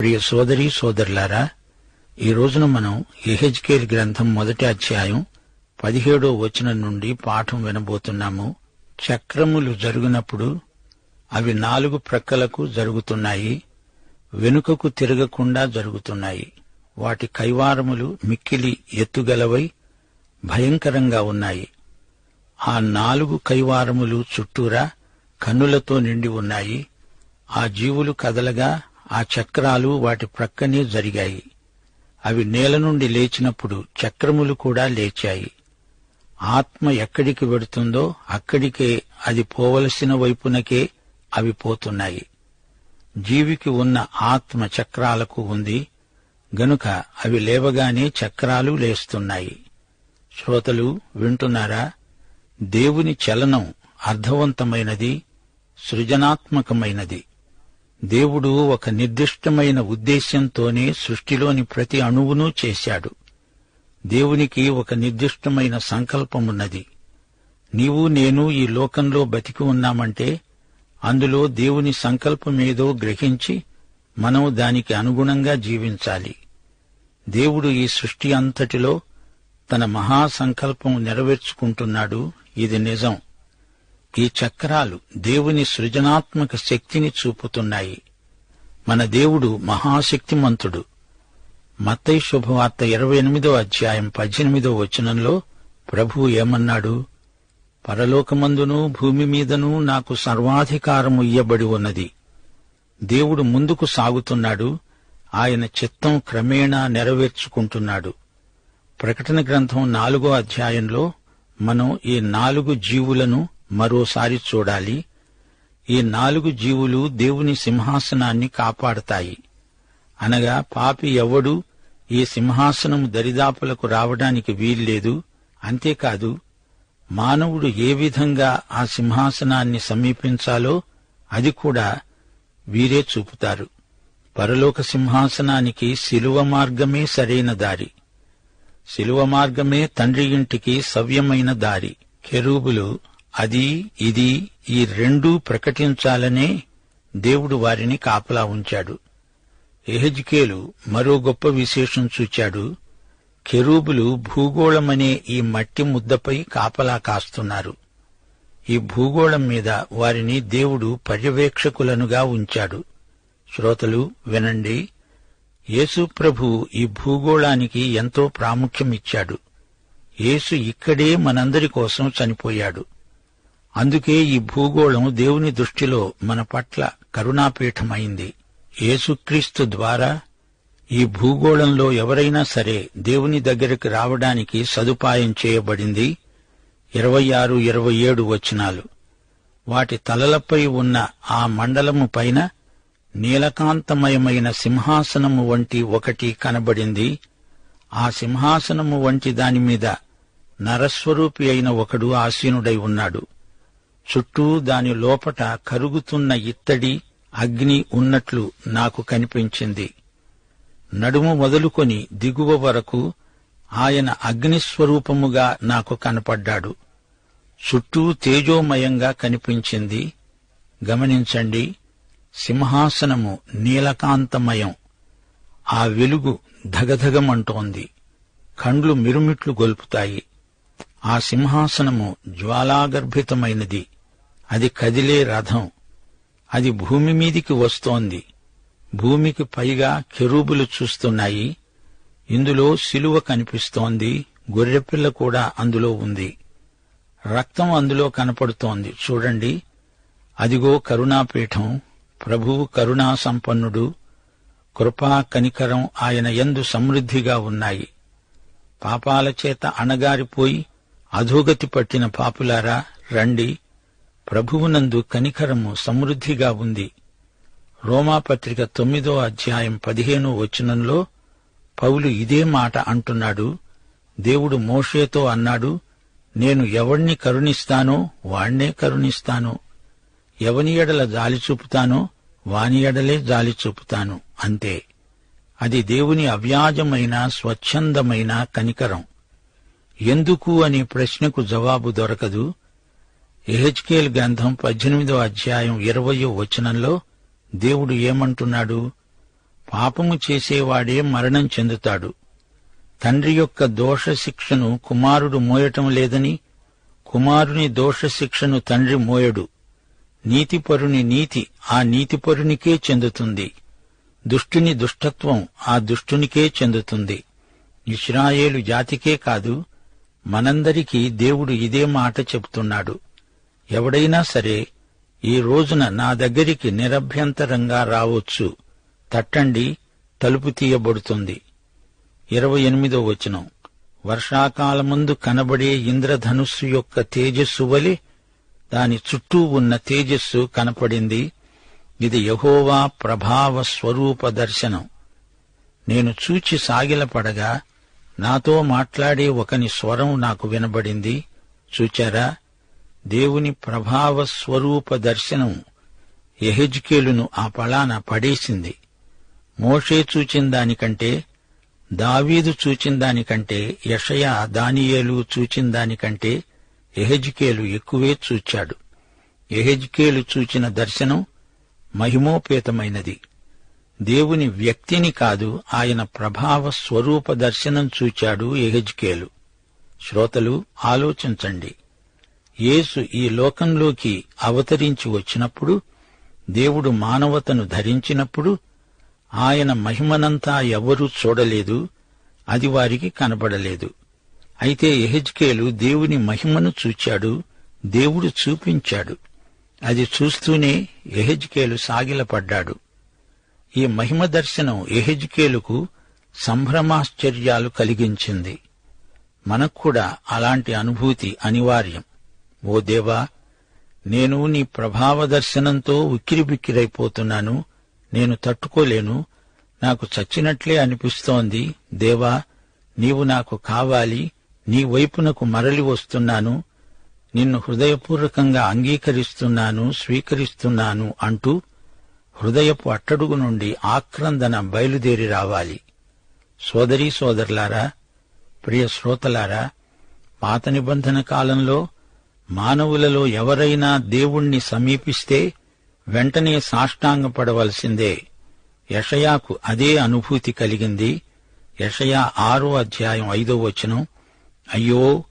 ప్రియ సోదరి సోదరులారా ఈ రోజున మనం ఎహెజ్కేల్ గ్రంథం మొదటి అధ్యాయం పదిహేడో వచనం నుండి పాఠం వినబోతున్నాము. చక్రములు జరుగునప్పుడు అవి నాలుగు ప్రక్కలకు జరుగుతున్నాయి వెనుకకు తిరగకుండా జరుగుతున్నాయి. వాటి కైవారములు మిక్కిలి ఎత్తుగలవై భయంకరంగా ఉన్నాయి. ఆ నాలుగు కైవారములు చుట్టూరా కన్నులతో నిండి ఉన్నాయి. ఆ జీవులు కదలగా ఆ చక్రాలు వాటి ప్రక్కనే జరిగాయి. అవి నేల నుండి లేచినప్పుడు చక్రములు కూడా లేచాయి. ఆత్మ ఎక్కడికి వెడుతుందో అక్కడికే అది పోవలసిన వైపునకే అవి పోతున్నాయి. జీవికి ఉన్న ఆత్మ చక్రాలకు ఉంది. గనుక అవి లేవగానే చక్రాలు లేస్తున్నాయి. శ్రోతలు వింటున్నారా? దేవుని చలనం అర్థవంతమైనది సృజనాత్మకమైనది. దేవుడు ఒక నిర్దిష్టమైన ఉద్దేశ్యంతోనే సృష్టిలోని ప్రతి అణువును చేశాడు. దేవునికి ఒక నిర్దిష్టమైన సంకల్పమున్నది. నీవు నేను ఈ లోకంలో బతికి ఉన్నామంటే అందులో దేవుని సంకల్పమేదో గ్రహించి మనం దానికి అనుగుణంగా జీవించాలి. దేవుడు ఈ సృష్టి అంతటిలో తన మహాసంకల్పం నెరవేర్చుకుంటున్నాడు. ఇది నిజం. ఈ చక్రాలు దేవుని సృజనాత్మక శక్తిని చూపుతున్నాయి. మన దేవుడు మహాశక్తిమంతుడు. మత్తయి శుభవార్త ఇరవై ఎనిమిదో అధ్యాయం పద్దెనిమిదో వచనంలో ప్రభు ఏమన్నాడు? పరలోకమందును భూమి మీదను నాకు సర్వాధికారము ఇయ్యబడి ఉన్నది. దేవుడు ముందుకు సాగుతున్నాడు. ఆయన చిత్తం క్రమేణా నెరవేర్చుకుంటున్నాడు. ప్రకటన గ్రంథం నాలుగో అధ్యాయంలో మనం ఈ నాలుగు జీవులను మరోసారి చూడాలి. ఈ నాలుగు జీవులు దేవుని సింహాసనాన్ని కాపాడతాయి. అనగా పాపి ఎవడు ఈ సింహాసనం దరిదాపులకు రావడానికి వీల్లేదు. అంతేకాదు మానవుడు ఏ విధంగా ఆ సింహాసనాన్ని సమీపించాలో అది కూడా వీరే చూపుతారు. పరలోక సింహాసనానికి శిలువ మార్గమే సరైన దారి. శిలువ మార్గమే తండ్రి ఇంటికి సవ్యమైన దారి. కెరూబులు అది ఇది ఈ రెండూ ప్రకటించాలనే దేవుడు వారిని కాపలా ఉంచాడు. ఎహెజ్కేలు మరో గొప్ప విశేషం చూచాడు. కెరూబులు భూగోళమనే ఈ మట్టి ముద్దపై కాపలా కాస్తున్నారు. ఈ భూగోళం మీద వారిని దేవుడు పర్యవేక్షకులనుగా ఉంచాడు. శ్రోతలు వినండి. యేసు ప్రభు ఈ భూగోళానికి ఎంతో ప్రాముఖ్యమిచ్చాడు. యేసు ఇక్కడే మనందరి కోసం చనిపోయాడు. అందుకే ఈ భూగోళం దేవుని దృష్టిలో మన పట్ల కరుణాపీఠమైంది. యేసుక్రీస్తు ద్వారా ఈ భూగోళంలో ఎవరైనా సరే దేవుని దగ్గరికి రావడానికి సదుపాయం చేయబడింది. ఇరవై ఆరు ఇరవై ఏడు వచనాలు. వాటి తలలపై ఉన్న ఆ మండలము పైన నీలకాంతమయమైన సింహాసనము వంటి ఒకటి కనబడింది. ఆ సింహాసనము వంటి దాని మీద నరస్వరూపి అయిన ఒకడు ఆసీనుడై ఉన్నాడు. చుట్టూ దాని లోపట కరుగుతున్న ఇత్తడి అగ్ని ఉన్నట్లు నాకు కనిపించింది. నడుము మొదలుకొని దిగువ వరకు ఆయన అగ్నిస్వరూపముగా నాకు కనపడ్డాడు. చుట్టూ తేజోమయంగా కనిపించింది. గమనించండి సింహాసనము నీలకాంతమయం. ఆ వెలుగు ధగధగమంటోంది. కండ్లు మిరుమిట్లు గొల్పుతాయి. ఆ సింహాసనము జ్వాలాగర్భితమైనది. అది కదిలే రథం. అది భూమి మీదికి వస్తోంది. భూమికి పైగా కెరూబులు చూస్తున్నాయి. ఇందులో శిలువ కనిపిస్తోంది. గొర్రెపిల్ల కూడా అందులో ఉంది. రక్తం అందులో కనపడుతోంది. చూడండి. అదిగో కరుణాపీఠం. ప్రభువు కరుణా సంపన్నుడు కృపా కనికరం ఆయన ఎందు సమృద్ధిగా ఉన్నాయి. పాపాల చేత అణగారిపోయి అధోగతి పట్టిన పాపులారా రండి. ప్రభువునందు కనికరము సమృద్ధిగా ఉంది. రోమాపత్రిక తొమ్మిదో అధ్యాయం పదిహేనో వచనంలో పౌలు ఇదే మాట అంటున్నాడు. దేవుడు మోషేతో అన్నాడు నేను ఎవణ్ణి కరుణిస్తానో వాణ్ణే కరుణిస్తాను. ఎవని ఎడల జాలి చూపుతానో వాని ఎడలే జాలి చూపుతాను అంతే. అది దేవుని అవ్యాజమైన స్వచ్ఛందమైన కనికరం. ఎందుకు అనే ప్రశ్నకు జవాబు దొరకదు. ఎహెచ్కేల్ గ్రంథం పద్దెనిమిదో అధ్యాయం ఇరవయో వచనంలో దేవుడు ఏమంటున్నాడు? పాపము చేసేవాడే మరణం చెందుతాడు. తండ్రి యొక్క దోషశిక్షను కుమారుడు మోయటం లేదని కుమారుని దోషశిక్షను తండ్రి మోయడు. నీతిపరుని నీతి ఆ నీతిపరునికే చెందుతుంది. దుష్టుని దుష్టత్వం ఆ దుష్టునికే చెందుతుంది. ఇస్రాయేలు జాతికే కాదు మనందరికీ దేవుడు ఇదే మాట చెబుతున్నాడు. ఎవడైనా సరే ఈ రోజున నా దగ్గరికి నిరభ్యంతరంగా రావచ్చు. తట్టండి తలుపు తీయబడుతుంది. ఇరవై ఎనిమిదో వచనం. వర్షాకాలముందు కనబడే ఇంద్రధనుస్సు యొక్క తేజస్సు వలె దాని చుట్టూ ఉన్న తేజస్సు కనపడింది. ఇది యహోవా ప్రభావ స్వరూప దర్శనం. నేను చూచి సాగిలపడగా నాతో మాట్లాడే ఒకని స్వరం నాకు వినబడింది. చూచారా? దేవుని ప్రభావ స్వరూప దర్శనం ఎహెజ్కేలును ఆ పళాన పడేసింది. మోషే చూచిన దానికంటే దావీదు చూచిన దానికంటే యషయా దానియేలు చూచిన దానికంటే ఎహెజ్కేలు ఎక్కువే చూచాడు. ఎహెజ్కేలు చూచిన దర్శనం మహిమోపేతమైనది. దేవుని వ్యక్తిని కాదు ఆయన ప్రభావ స్వరూప దర్శనం చూచాడు ఎహెజ్కేలు శ్రోతలు ఆలోచించండి. యేసు ఈ లోకంలోకి అవతరించి వచ్చినప్పుడు దేవుడు మానవతను ధరించినప్పుడు ఆయన మహిమనంతా ఎవరూ చూడలేదు అది వారికి కనబడలేదు. అయితే ఎహెజ్కేలు దేవుని మహిమను చూచాడు దేవుడు చూపించాడు. అది చూస్తూనే ఎహెజ్కేలు సాగిలపడ్డాడు. ఈ మహిమ దర్శనం ఎహెజ్కేలుకు సంభ్రమాశ్చర్యాలు కలిగించింది. మనకు కూడా అలాంటి అనుభూతి అనివార్యం. ఓ దేవా నేను నీ ప్రభావ దర్శనంతో ఉక్కిరిబిక్కిరైపోతున్నాను నేను తట్టుకోలేను నాకు చచ్చినట్లే అనిపిస్తోంది. దేవా నీవు నాకు కావాలి నీ వైపునకు మరలి వస్తున్నాను నిన్ను హృదయపూర్వకంగా అంగీకరిస్తున్నాను స్వీకరిస్తున్నాను అంటూ హృదయపు అట్టడుగు నుండి ఆక్రందన బయలుదేరి రావాలి. సోదరీ సోదరులారా ప్రియ శ్రోతలారా పాత నిబంధన కాలంలో మానవులలో ఎవరైనా దేవుణ్ణి సమీపిస్తే వెంటనే సాష్టాంగపడవలసిందే. యషయాకు అదే అనుభూతి కలిగింది. యషయా ఆరో అధ్యాయం ఐదో వచనం అయ్యో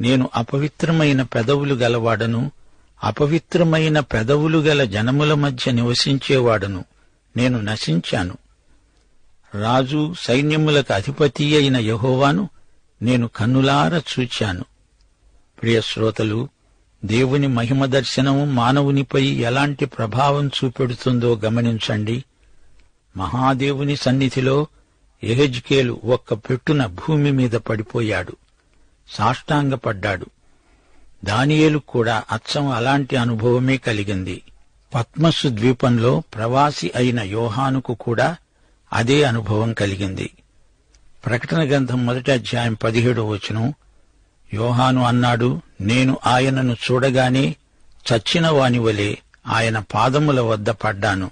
నేను అపవిత్రమైన పెదవులు గలవాడను అపవిత్రమైన పెదవులు గల జనముల మధ్య నివసించేవాడను నేను నశించాను. రాజు సైన్యములకు అధిపతి అయిన యహోవాను నేను కన్నులార చూచాను. ప్రియశ్రోతలు శ్రోతలు దేవుని మహిమ దర్శనము మానవునిపై ఎలాంటి ప్రభావం చూపెడుతుందో గమనించండి. మహాదేవుని సన్నిధిలో ఎహెజ్కేలు ఒక్క పెట్టున భూమి మీద పడిపోయాడు. సాష్టాంగపడ్డాడు. దానియేలు కూడా అచ్చం అలాంటి అనుభవమే కలిగింది. పద్మస్సు ద్వీపంలో ప్రవాసి అయిన యోహానుకు కూడా అదే అనుభవం కలిగింది. ప్రకటన గ్రంథం మొదటి అధ్యాయం పదిహేడో వచనం. యోహాను అన్నాడు నేను ఆయనను చూడగానే చచ్చిన వానివలే ఆయన పాదముల వద్ద పడ్డాను.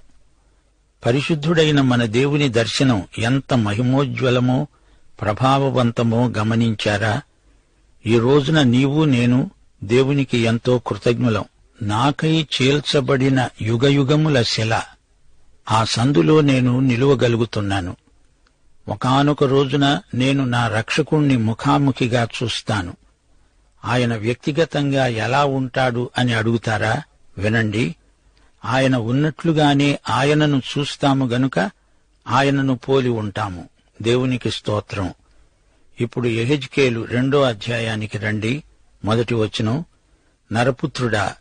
పరిశుద్ధుడైన మన దేవుని దర్శనం ఎంత మహిమోజ్వలమో ప్రభావవంతమో గమనించారా? ఈ రోజున నీవు నేను దేవునికి ఎంతో కృతజ్ఞులం. నాకై చేల్చబడిన యుగయుగముల శిల. ఆ సందులో నేను నిలువగలుగుతున్నాను. ఒకానొక రోజున నేను నా రక్షకుణ్ణి ముఖాముఖిగా చూస్తాను. ఆయన వ్యక్తిగతంగా ఎలా ఉంటాడు అని అడుగుతారా? వినండి. ఆయన ఉన్నట్లుగానే ఆయనను చూస్తాము గనుక ఆయనను పోలి ఉంటాము. దేవునికి స్తోత్రం. ఇప్పుడు ఎహెజ్కేలు రెండో అధ్యాయానికి రండి. మొదటి వచనం. నరపుత్రుడా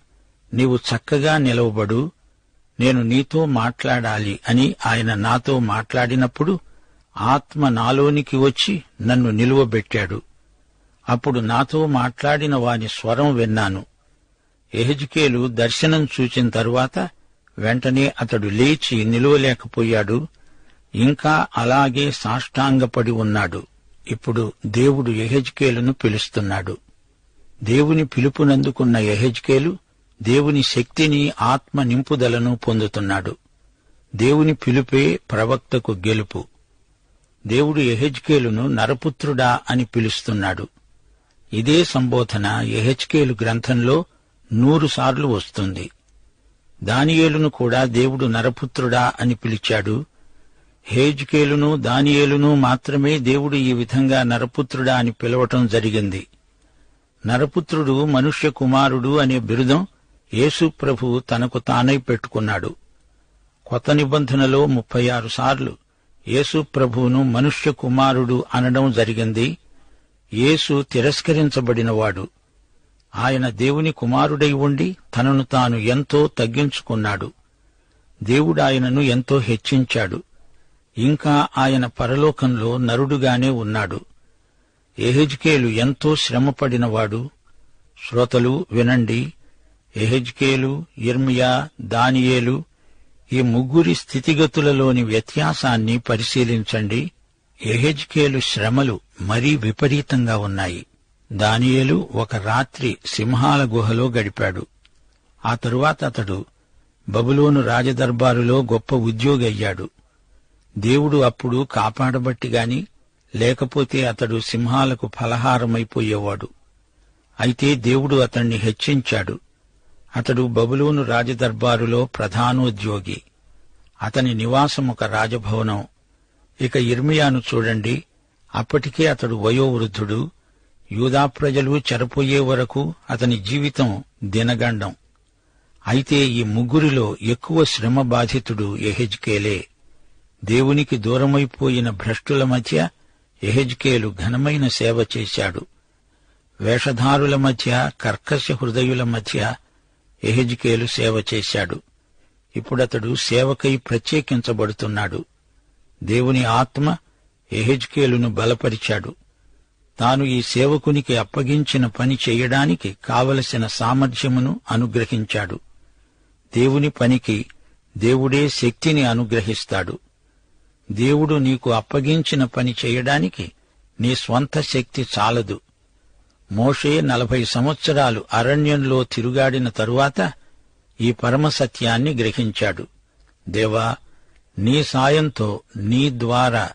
నీవు చక్కగా నిలవబడు. నేను నీతో మాట్లాడాలి అని ఆయన నాతో మాట్లాడినప్పుడు ఆత్మ నాలోనికి వచ్చి నన్ను నిలువబెట్టాడు. అప్పుడు నాతో మాట్లాడిన వాని స్వరం విన్నాను. ఎహజ్కేలు దర్శనం చూచిన తరువాత వెంటనే అతడు లేచి నిలువలేకపోయాడు. ఇంకా అలాగే సాష్టాంగపడి ఉన్నాడు. ఇప్పుడు దేవుడు ఎహెజ్కేలును పిలుస్తున్నాడు. దేవుని పిలుపునందుకున్న ఎహెజ్కేలు దేవుని శక్తిని ఆత్మ నింపుదలను పొందుతున్నాడు. దేవుని పిలుపే ప్రవక్తకు గెలుపు. దేవుడు ఎహెజ్కేలును నరపుత్రుడా అని పిలుస్తున్నాడు. ఇదే సంబోధన ఎహెచ్కేలు గ్రంథంలో నూరుసార్లు వస్తుంది. దానియేలును కూడా దేవుడు నరపుత్రుడా అని పిలిచాడు. హేజ్కేలును దానియేలును మాత్రమే దేవుడు ఈ విధంగా నరపుత్రుడా అని పిలవటం జరిగింది. నరపుత్రుడు మనుష్య కుమారుడు అనే బిరుదం యేసు ప్రభు తనకు తానై పెట్టుకున్నాడు. కొత్త నిబంధనలో ముప్పై ఆరు సార్లు యేసు ప్రభువును మనుష్య కుమారుడు అనడం జరిగింది. యేసు తిరస్కరించబడినవాడు. ఆయన దేవుని కుమారుడై ఉండి తనను తాను ఎంతో తగ్గించుకున్నాడు. దేవుడు ఆయనను ఎంతో హెచ్చించాడు. ఇంకా ఆయన పరలోకంలో నరుడుగానే ఉన్నాడు. ఎహెజ్కేలు ఎంతో శ్రమపడినవాడు. శ్రోతలు వినండి. ఎహెజ్కేలు ఇర్మియా దానియేలు ఈ ముగ్గురి స్థితిగతులలోని వ్యత్యాసాన్ని పరిశీలించండి. ఎహెజ్కేలు శ్రమలు మరీ విపరీతంగా ఉన్నాయి. దానియేలు ఒక రాత్రి సింహాల గుహలో గడిపాడు. ఆ తరువాత అతడు బబులోను రాజదర్బారులో గొప్ప ఉద్యోగి అయ్యాడు. దేవుడు అప్పుడు కాపాడబట్టిగాని లేకపోతే అతడు సింహాలకు ఫలహారమైపోయేవాడు. అయితే దేవుడు అతణ్ణి హెచ్చించాడు. అతడు బబులోను రాజదర్బారులో ప్రధానోద్యోగి. అతని నివాసం ఒక రాజభవనం. ఇక ఇర్మియాను చూడండి. అప్పటికే అతడు వయోవృద్ధుడు. యూదా ప్రజలు చెరపోయే వరకు అతని జీవితం దినగండం. అయితే ఈ ముగ్గురిలో ఎక్కువ శ్రమ బాధితుడు ఎహెజ్కేలే దేవునికి దూరమైపోయిన భ్రష్టుల మధ్య ఎహెజ్కేలు ఘనమైన సేవ చేశాడు. వేషధారుల మధ్య కర్కశ హృదయుల మధ్య ఎహెజ్కేలు సేవ చేశాడు. ఇప్పుడతడు సేవకై ప్రత్యేకించబడుతున్నాడు. దేవుని ఆత్మ ఎహెజ్కేలును బలపరిచాడు. తాను ఈ సేవకునికి అప్పగించిన పని చేయడానికి కావలసిన సామర్థ్యమును అనుగ్రహించాడు. దేవుని పనికి దేవుడే శక్తిని అనుగ్రహిస్తాడు. దేవుడు నీకు అప్పగించిన పని చేయడానికి నీ స్వంత శక్తి చాలదు. మోషే నలభై సంవత్సరాలు అరణ్యంలో తిరుగాడిన తరువాత ఈ పరమసత్యాన్ని గ్రహించాడు. దేవా నీ సాయంతో నీ ద్వారా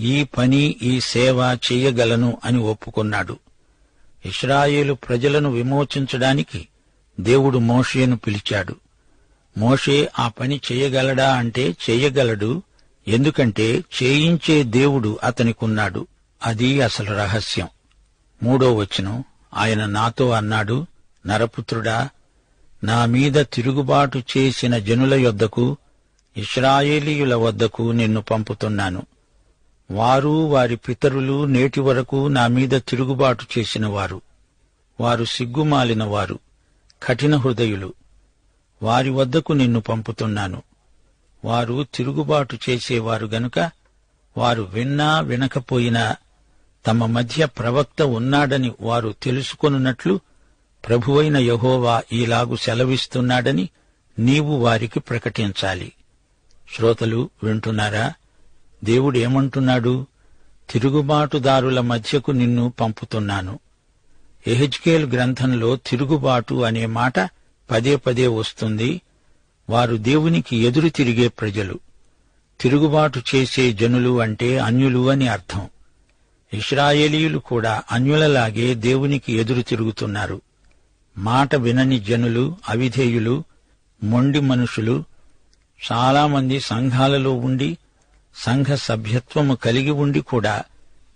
ఈ పని ఈ సేవ చేయగలను అని ఒప్పుకున్నాడు. ఇస్రాయేలు ప్రజలను విమోచించడానికి దేవుడు మోషేను పిలిచాడు. మోషే ఆ పని చేయగలడా అంటే చేయగలడు ఎందుకంటే చేయించే దేవుడు అతనికున్నాడు. అది అసలు రహస్యం. మూడో వచనం ఆయన నాతో అన్నాడు నరపుత్రుడా నా మీద తిరుగుబాటు చేసిన జనుల యొద్దకు ఇస్రాయేలీయుల వద్దకు నిన్ను పంపుతున్నాను. వారు వారి పితరులు నేటి వరకు నా మీద తిరుగుబాటు చేసిన వారు వారు సిగ్గుమాలిన వారు కఠిన హృదయులు. వారి వద్దకు నిన్ను పంపుతున్నాను. వారు తిరుగుబాటు చేసేవారు గనుక వారు విన్నా వినకపోయినా తమ మధ్య ప్రవక్త ఉన్నాడని వారు తెలుసుకొనున్నట్లు ప్రభువైన యహోవా ఈలాగు సెలవిస్తున్నాడని నీవు వారికి ప్రకటించాలి. శ్రోతలు వింటున్నారా? దేవుడేమంటున్నాడు తిరుగుబాటుదారుల మధ్యకు నిన్ను పంపుతున్నాను. ఎహెజ్కేల్ గ్రంథంలో తిరుగుబాటు అనే మాట పదే పదే వస్తుంది. వారు దేవునికి ఎదురు తిరిగే ప్రజలు. తిరుగుబాటు చేసే జనులు అంటే అన్యులు అని అర్థం. ఇస్రాయేలీయులు కూడా అన్యులలాగే దేవునికి ఎదురు తిరుగుతున్నారు. మాట వినని జనులు అవిధేయులు మొండి మనుషులు చాలామంది సంఘాలలో ఉండి సంఘ సభ్యత్వము కలిగి ఉండి కూడా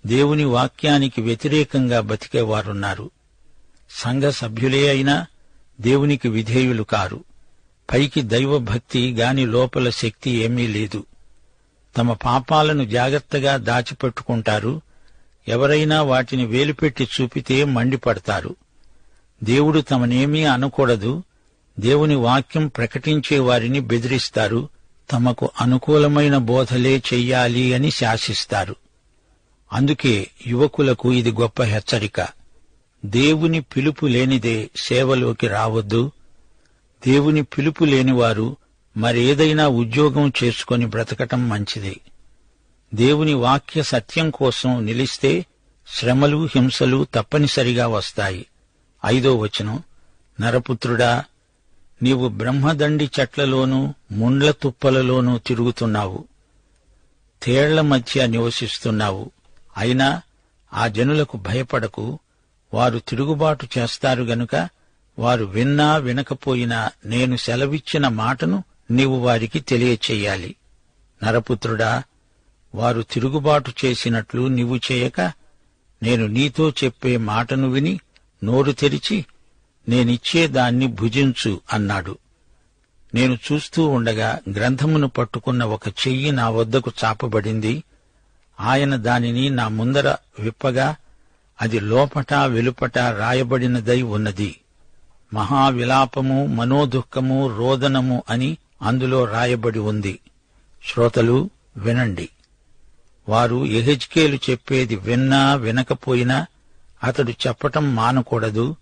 దేవుని వాక్యానికి వ్యతిరేకంగా బతికేవారున్నారు. సంఘ సభ్యులే అయినా దేవునికి విధేయులు కారు. పైకి దైవభక్తి గాని లోపల శక్తి ఏమీ లేదు. తమ పాపాలను జాగ్రత్తగా దాచిపెట్టుకుంటారు. ఎవరైనా వాటిని వేలుపెట్టి చూపితే మండిపడతారు. దేవుడు తమనేమీ అనకూడదు. దేవుని వాక్యం ప్రకటించే వారిని బెదిరిస్తారు తమకు అనుకూలమైన బోధలే చెయ్యాలి అని శాసిస్తారు. అందుకే యువకులకు ఇది గొప్ప హెచ్చరిక. దేవుని పిలుపు లేనిదే సేవలోకి రావద్దు. దేవుని పిలుపు లేనివారు మరేదైనా ఉద్యోగం చేసుకొని బ్రతకటం మంచిది. దేవుని వాక్య సత్యం కోసం నిలిస్తే శ్రమలు హింసలు తప్పనిసరిగా వస్తాయి. ఐదో వచనం నరపుత్రుడా నీవు బ్రహ్మదండి చెట్లలోనూ ముండ్ల తుప్పలలోనూ తిరుగుతున్నావు. తేళ్ళ మధ్య నివసిస్తున్నావు. అయినా ఆ జనులకు భయపడకు. వారు తిరుగుబాటు చేస్తారు గనుక వారు విన్నా వినకపోయినా నేను సెలవిచ్చిన మాటను నీవు వారికి తెలియచేయాలి నరపుత్రుడా వారు తిరుగుబాటు చేసినట్లు నీవు చేయక నేను నీతో చెప్పే మాటను విని నోరు తెరిచి నేనిచ్చేదాన్ని భుజించు అన్నాడు. నేను చూస్తూ ఉండగా గ్రంథమును పట్టుకున్న ఒక చెయ్యి నా వద్దకు చాపబడింది. ఆయన దానిని నా ముందర విప్పగా అది లోపట వెలుపట రాయబడినదై ఉన్నది. మహావిలాపము మనోదుఃఖము రోదనము అని అందులో రాయబడి ఉంది. శ్రోతలు వినండి. వారు ఎహెజ్కేలు చెప్పేది విన్నా వినకపోయినా అతడు చెప్పటం మానకూడదు.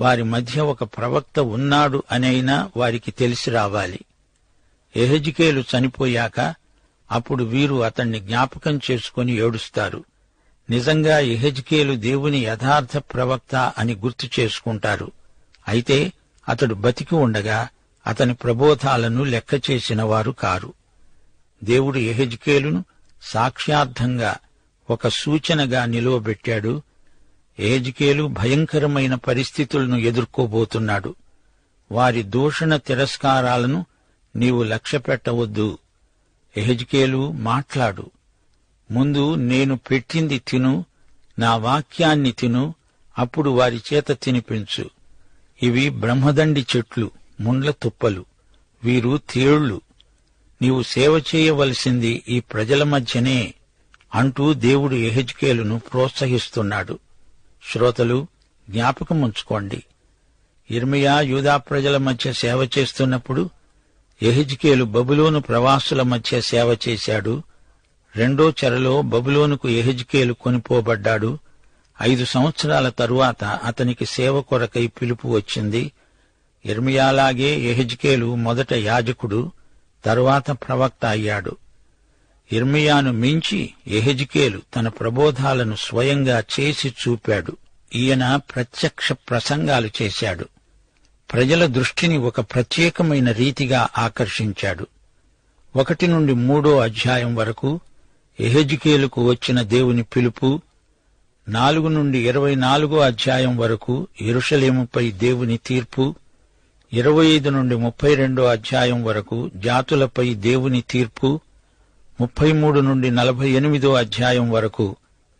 వారి మధ్య ఒక ప్రవక్త ఉన్నాడు అనైనా వారికి తెలిసి రావాలి. ఎహజికేలు చనిపోయాక అప్పుడు వీరు అతణ్ణి జ్ఞాపకం చేసుకుని ఏడుస్తారు. నిజంగా ఎహెజ్కేలు దేవుని యథార్థ ప్రవక్త అని గుర్తు చేసుకుంటారు. అయితే అతడు బతికి ఉండగా అతని ప్రబోధాలను లెక్క చేసిన వారు కారు. దేవుడు ఎహెజ్కేలును సాక్ష్యార్థంగా ఒక సూచనగా నిలువబెట్టాడు ఏజ్కేలు భయంకరమైన పరిస్థితులను ఎదుర్కోబోతున్నాడు. వారి దూషణ తిరస్కారాలను నీవు లక్ష్యపెట్టవద్దు. ఎహెజ్కేలు మాట్లాడు. ముందు నేను పెట్టింది తిను నా వాక్యాన్ని తిను అప్పుడు వారి చేత తినిపించు. ఇవి బ్రహ్మదండి చెట్లు ముండ్ల తుప్పలు వీరు తేళ్ళు. నీవు సేవ చేయవలసింది ఈ ప్రజల మధ్యనే అంటూ దేవుడు ఎహెజ్కేలును ప్రోత్సహిస్తున్నాడు. శ్రోతలు జ్ఞాపకం ఉంచుకోండి. ఇర్మియా యూదా ప్రజల మధ్య సేవ చేస్తున్నప్పుడు ఎహిజ్కేలు బబులోను ప్రవాసుల మధ్య సేవ చేశాడు. రెండో చెరలో బబులోనుకు ఎహిజ్కేలు కొనిపోబడ్డాడు. ఐదు సంవత్సరాల తరువాత అతనికి సేవ కొరకై పిలుపు వచ్చింది. ఇర్మియాలాగే ఎహిజ్కేలు మొదట యాజకుడు తరువాత ప్రవక్త అయ్యాడు. ఇర్మియాను మించి ఎహెజ్కేలు తన ప్రబోధాలను స్వయంగా చేసి చూపాడు. ఈయన ప్రత్యక్ష ప్రసంగాలు చేశాడు. ప్రజల దృష్టిని ఒక ప్రత్యేకమైన రీతిగా ఆకర్షించాడు. ఒకటి నుండి మూడో అధ్యాయం వరకు ఎహెజ్కేలుకు వచ్చిన దేవుని పిలుపు నాలుగు నుండి ఇరవై నాలుగో అధ్యాయం వరకు ఇరుషలేముపై దేవుని తీర్పు ఇరవై ఐదు నుండి ముప్పై రెండో అధ్యాయం వరకు జాతులపై దేవుని తీర్పు ముప్పై మూడు నుండి నలభై ఎనిమిదో అధ్యాయం వరకు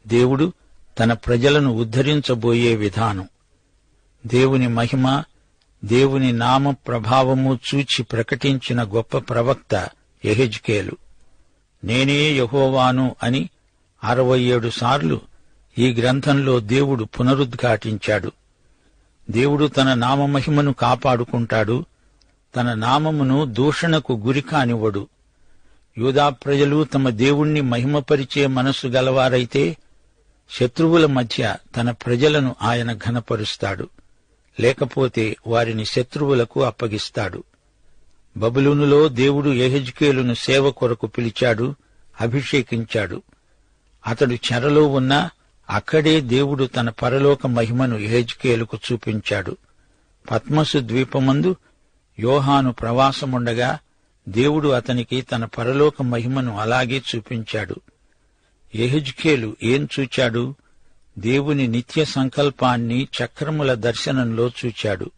దేవుడు తన ప్రజలను ఉద్ధరించబోయే విధానం. దేవుని మహిమ దేవుని నామ ప్రభావము చూచి ప్రకటించిన గొప్ప ప్రవక్త ఎహెజ్కేలు. నేనే యహోవాను అని అరవై ఏడు సార్లు ఈ గ్రంథంలో దేవుడు పునరుద్ఘాటించాడు. దేవుడు తన నామమహిమను కాపాడుకుంటాడు. తన నామమును దూషణకు గురికానివ్వడు. యూదా ప్రజలు తమ దేవుణ్ణి మహిమపరిచే మనస్సు గలవారైతే శత్రువుల మధ్య తన ప్రజలను ఆయన ఘనపరుస్తాడు. లేకపోతే వారిని శత్రువులకు అప్పగిస్తాడు. బబులునులో దేవుడు ఎహెజ్కేలును సేవ కొరకు పిలిచాడు అభిషేకించాడు. అతడు చెరలో ఉన్నా అక్కడే దేవుడు తన పరలోక మహిమను ఎహెజ్కేలుకు చూపించాడు. పద్మసు ద్వీపమందు యోహాను ప్రవాసముండగా దేవుడు అతనికి తన పరలోక మహిమను అలాగే చూపించాడు. ఎహెజ్కేలు ఏం చూచాడు? దేవుని నిత్య సంకల్పాన్ని చక్రముల దర్శనంలో చూచాడు.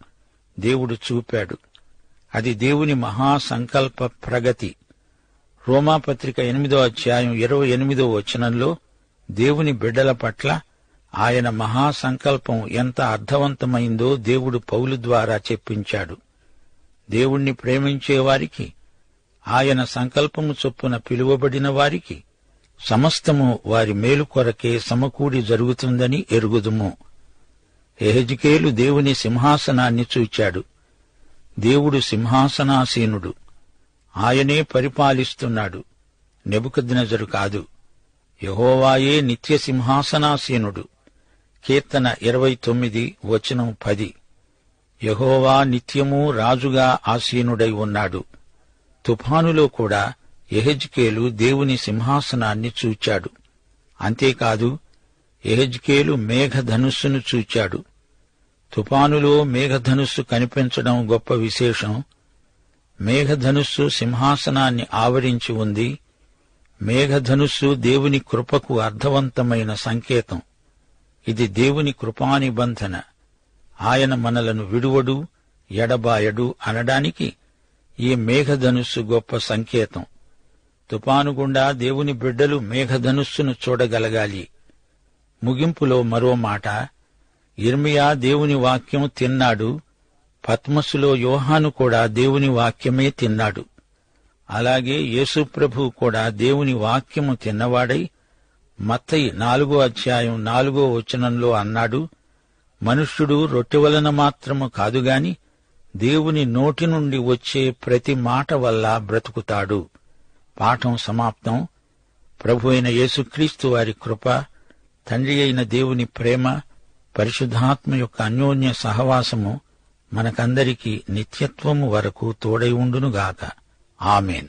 దేవుడు చూపాడు. అది దేవుని మహాసంకల్ప ప్రగతి. రోమాపత్రిక ఎనిమిదో అధ్యాయం ఇరవై ఎనిమిదో వచనంలో దేవుని బిడ్డల పట్ల ఆయన మహాసంకల్పం ఎంత అర్థవంతమైందో దేవుడు పౌలు ద్వారా చెప్పించాడు. దేవుణ్ణి ప్రేమించేవారికి ఆయన సంకల్పము చొప్పున పిలువబడిన వారికి సమస్తము వారి మేలు కొరకే సమకూడి జరుగుతుందని ఎరుగుదుము. ఎహజికేలు దేవుని సింహాసనాన్ని చూచాడు. దేవుడు సింహాసనాసీనుడు. ఆయనే పరిపాలిస్తున్నాడు. నెబుకద్నజరు కాదు. యహోవాయే నిత్య సింహాసనాసీనుడు. కీర్తన ఇరవై తొమ్మిది వచనం పది. యహోవా నిత్యము రాజుగా ఆసీనుడై ఉన్నాడు. తుఫానులో కూడా ఎహెజ్కేలు దేవుని సింహాసనాన్ని చూచాడు. అంతేకాదు ఎహెజ్కేలు మేఘధనుస్సును చూచాడు. తుపానులో మేఘధనుస్సు కనిపించడం గొప్ప విశేషం. మేఘధనుస్సు సింహాసనాన్ని ఆవరించి ఉంది. మేఘధనుస్సు దేవుని కృపకు అర్థవంతమైన సంకేతం. ఇది దేవుని కృపానిబంధన. ఆయన మనలను విడువడు ఎడబాయడు అనడానికి ఈ మేఘధనుస్సు గొప్ప సంకేతం. తుపాను గుండా దేవుని బిడ్డలు మేఘధనుస్సును చూడగలగాలి. ముగింపులో మరో మాట. ఇర్మియా దేవుని వాక్యం తిన్నాడు. పద్మసులో యోహాను కూడా దేవుని వాక్యమే తిన్నాడు. అలాగే యేసుప్రభు కూడా దేవుని వాక్యము తిన్నవాడై మత్తయి నాలుగో అధ్యాయం నాలుగో వచనంలో అన్నాడు మనుష్యుడు రొట్టె వలన మాత్రము కాదుగాని దేవుని నోటి నుండి వచ్చే ప్రతి మాట వల్ల బ్రతుకుతాడు. పాఠం సమాప్తం. ప్రభు అయిన యేసుక్రీస్తు వారి కృప తండ్రి అయిన దేవుని ప్రేమ పరిశుద్ధాత్మ యొక్క అన్యోన్య సహవాసము మనకందరికీ నిత్యత్వము వరకు తోడై ఉండునుగాక. ఆమెన్.